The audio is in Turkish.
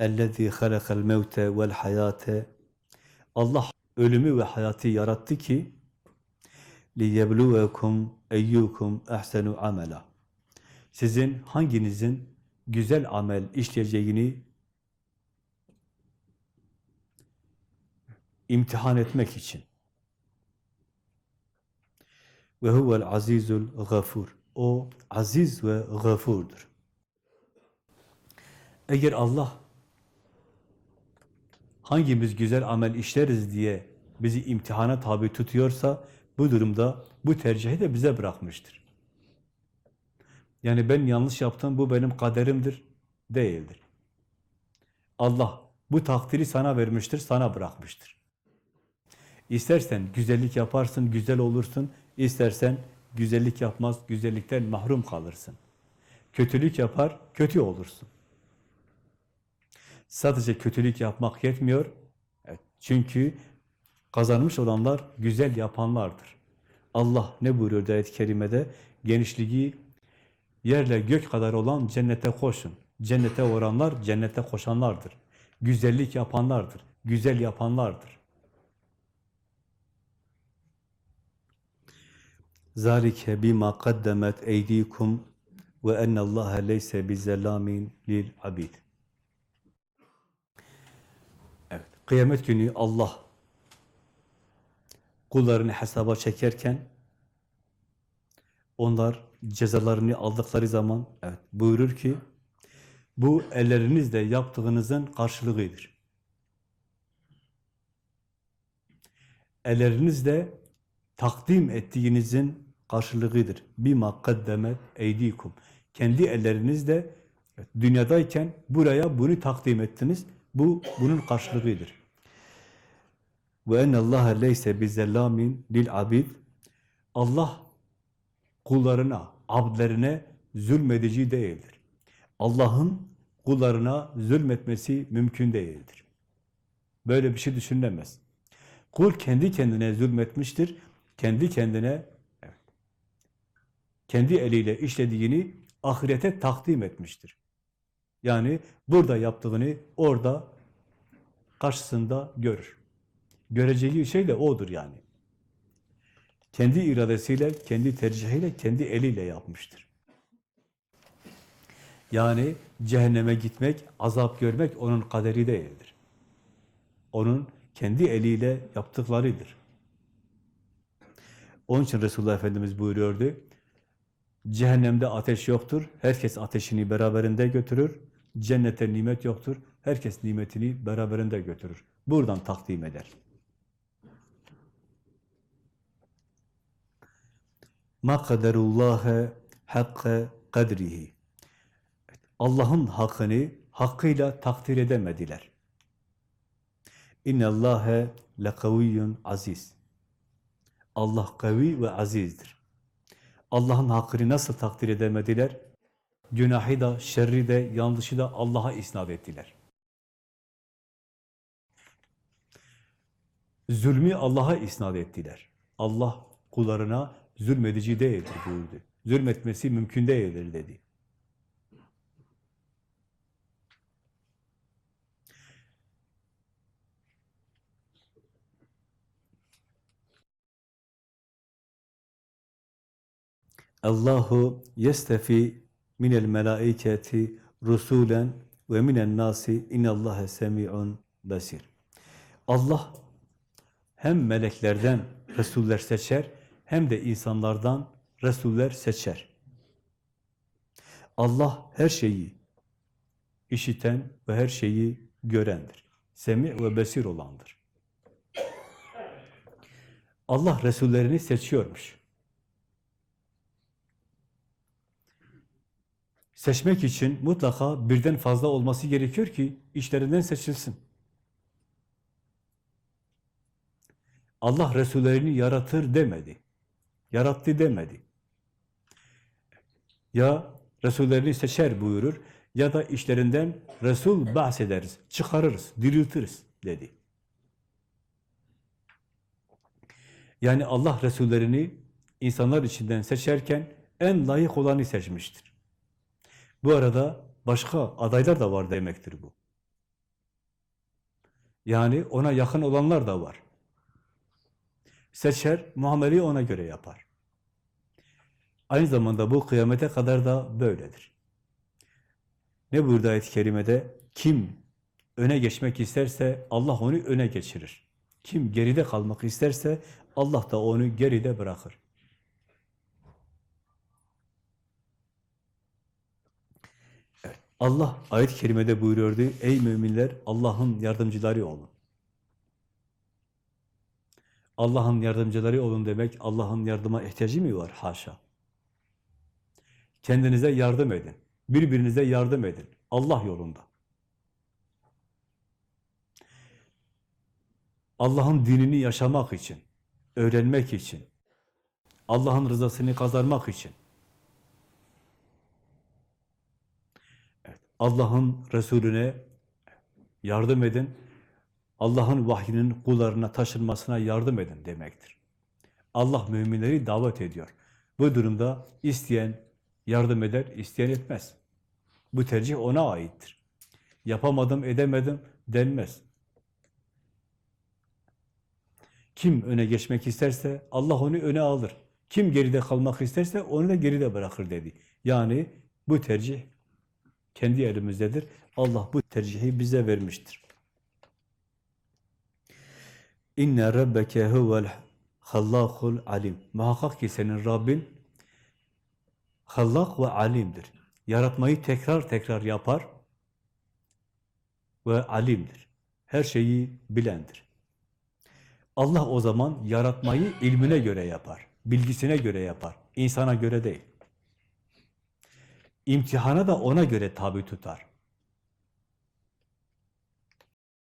اَلَّذ۪ي خَلَقَ الْمَوْتَ وَالْحَيَاةَ Allah ölümü ve hayatı yarattı ki لِيَبْلُوَكُمْ اَيُّكُمْ اَحْسَنُ عَمَلًا Sizin hanginizin güzel amel işleyeceğini imtihan etmek için. Ve huvel azizul gafur. O aziz ve gafurdur. Eğer Allah hangimiz güzel amel işleriz diye bizi imtihana tabi tutuyorsa bu durumda bu tercihi de bize bırakmıştır. Yani ben yanlış yaptım, bu benim kaderimdir, değildir. Allah bu takdiri sana vermiştir, sana bırakmıştır. İstersen güzellik yaparsın, güzel olursun. İstersen güzellik yapmaz, güzellikten mahrum kalırsın. Kötülük yapar, kötü olursun. Sadece kötülük yapmak yetmiyor. Evet, çünkü kazanmış olanlar güzel yapanlardır. Allah ne buyuruyor ayet-i kerimede? Genişliği yerle gök kadar olan cennete koşun. Cennete oranlar cennete koşanlardır. Güzellik yapanlardır. Güzel yapanlardır. Zalike bima kaddemet eydikum ve ennallaha leyse bizellamin lil abid. Evet, kıyamet günü Allah kullarını hesaba çekerken onlar cezalarını aldıkları zaman evet buyurur ki bu ellerinizle yaptığınızın karşılığıdır. Ellerinizle takdim ettiğinizin karşılığıdır. Bima kaddemet eydikum. Kendi ellerinizle dünyadayken buraya bunu takdim ettiniz. Bu bunun karşılığıdır. Ve ennallaha leyse bizellamin lil abid. Allah kullarına, abdlerine zulmedici değildir. Allah'ın kullarına zulmetmesi mümkün değildir. Böyle bir şey düşünülemez. Kul kendi kendine zulmetmiştir. Kendi kendine evet, kendi eliyle işlediğini ahirete takdim etmiştir. Yani burada yaptığını orada karşısında görür. Göreceği şey de odur yani. Kendi iradesiyle, kendi tercihiyle, kendi eliyle yapmıştır. Yani cehenneme gitmek, azap görmek onun kaderi değildir. Onun kendi eliyle yaptıklarıdır. Onun için Resulullah Efendimiz buyuruyordu, cehennemde ateş yoktur, herkes ateşini beraberinde götürür, cennete nimet yoktur, herkes nimetini beraberinde götürür. Buradan takdim eder. Ma kaderullâhe hakke kadrihi. Allah'ın hakkını hakkıyla takdir edemediler. İnnallâhe lekaviyyun aziz. Allah kavi ve azizdir. Allah'ın hakkını nasıl takdir edemediler? Günahı da, şerri de, yanlışı da Allah'a isnat ettiler. Zulmü Allah'a isnat ettiler. Allah kullarına zulmedici değildir buyurdu. Zulmetmesi mümkün değildir dedi. Allahu yestefi minel melaiketi rusulen ve minen nasi inallaha semi'un basir. Allah hem meleklerden resuller seçer hem de insanlardan resuller seçer. Allah her şeyi işiten ve her şeyi görendir. Semi ve besir olandır. Allah resullerini seçiyormuş. Seçmek için mutlaka birden fazla olması gerekiyor ki işlerinden seçilsin. Allah Resullerini yaratır demedi. Yarattı demedi. Ya Resullerini seçer buyurur ya da işlerinden Resul bahsederiz, çıkarırız, diriltiriz dedi. Yani Allah Resullerini insanlar içinden seçerken en layık olanı seçmiştir. Bu arada başka adaylar da var demektir bu. Yani ona yakın olanlar da var. Seçer, muameleyi ona göre yapar. Aynı zamanda bu kıyamete kadar da böyledir. Ne burada ayet-i kerimede? Kim öne geçmek isterse Allah onu öne geçirir. Kim geride kalmak isterse Allah da onu geride bırakır. Allah ayet-i kerimede buyuruyordu, ey müminler Allah'ın yardımcıları olun. Allah'ın yardımcıları olun demek, Allah'ın yardıma ihtiyacı mı var? Haşa. Kendinize yardım edin. Birbirinize yardım edin. Allah yolunda. Allah'ın dinini yaşamak için, öğrenmek için, Allah'ın rızasını kazanmak için. Allah'ın Resulüne yardım edin. Allah'ın vahyinin kullarına taşınmasına yardım edin demektir. Allah müminleri davet ediyor. Bu durumda isteyen yardım eder, isteyen etmez. Bu tercih ona aittir. Yapamadım, edemedim denmez. Kim öne geçmek isterse Allah onu öne alır. Kim geride kalmak isterse onu da geride bırakır dedi. Yani bu tercih kendi elimizdedir. Allah bu tercihi bize vermiştir. İnne rabbeke huvel hallakul alim. Muhakkak ki senin Rabbin hallak ve alimdir. Yaratmayı tekrar tekrar yapar ve alimdir. Her şeyi bilendir. Allah o zaman yaratmayı ilmine göre yapar, bilgisine göre yapar, insana göre değil. İmtihana da ona göre tabi tutar.